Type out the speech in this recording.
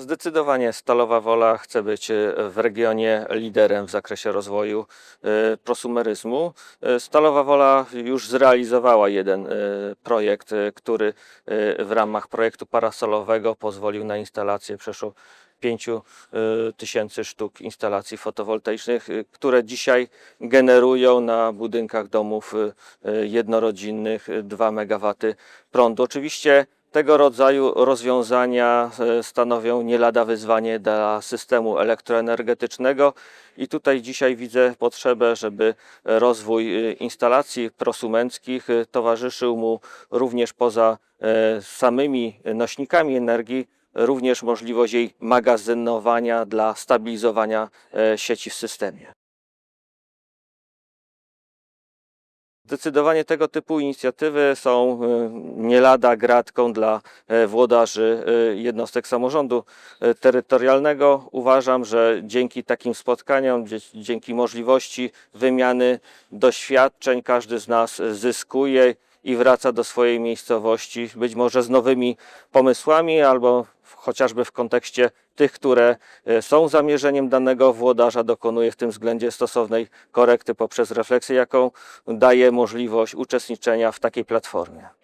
Zdecydowanie Stalowa Wola chce być e, w regionie liderem w zakresie rozwoju e, prosumeryzmu. E, Stalowa Wola już zrealizowała jeden projekt, który w ramach projektu parasolowego pozwolił na instalację przeszło 5 tysięcy sztuk instalacji fotowoltaicznych, które dzisiaj generują na budynkach domów jednorodzinnych 2 MW prądu. Oczywiście tego rodzaju rozwiązania e, stanowią nie lada wyzwanie dla systemu elektroenergetycznego i tutaj dzisiaj widzę potrzebę, żeby rozwój e, instalacji prosumenckich e, towarzyszył mu również poza samymi nośnikami energii, również możliwość jej magazynowania dla stabilizowania sieci w systemie. Zdecydowanie tego typu inicjatywy są e, nie lada gratką dla e, włodarzy e, jednostek samorządu e, terytorialnego. Uważam, że dzięki takim spotkaniom, dzięki możliwości wymiany doświadczeń, każdy z nas zyskuje i wraca do swojej miejscowości, być może z nowymi pomysłami albo chociażby w kontekście tych, które e, są zamierzeniem danego włodarza, dokonuje w tym względzie stosownej korekty poprzez refleksję, jaką daje możliwość uczestniczenia w takiej platformie.